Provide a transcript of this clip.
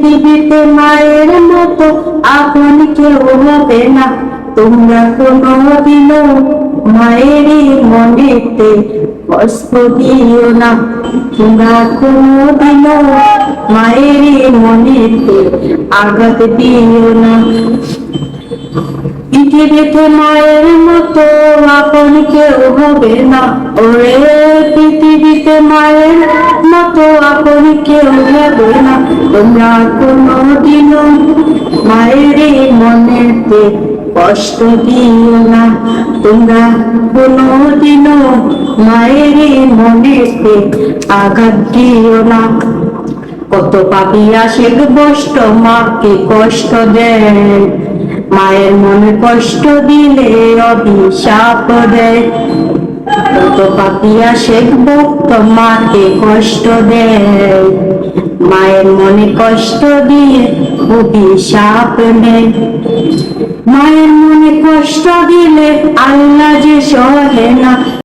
পৃথিবীতে মায়ের মতো আপন কেউ হবে না। তোমরা কোনোদিনও মায়েরই মনেতে কষ্ট দিও না। তোমরা মনেতে আঘাত দিও না। পৃথিবীতে মায়ের মতো আপন কেউ হবে না। ওরে পৃথিবীতে মায়ের মতো আপন কেউ হবে না। তোমরা কোনোদিনও মায়েরই মনেতে কষ্ট দিও না। তোমরা কোনোদিনও মায়েরই মনেতে আঘাত দিও না। কত পাপি আসে বষ্ট মাকে কষ্ট দেয়। মায়ের মনে কষ্ট দিলে অভিশাপ দেয়। পাপিয়া শেখ ভক্ত মাকে কষ্ট দেয়। মায়ের মনে কষ্ট দিয়ে অভিশাপ নেয় মায়ের মনে কষ্ট দিলে আল্লাহ যে সহে না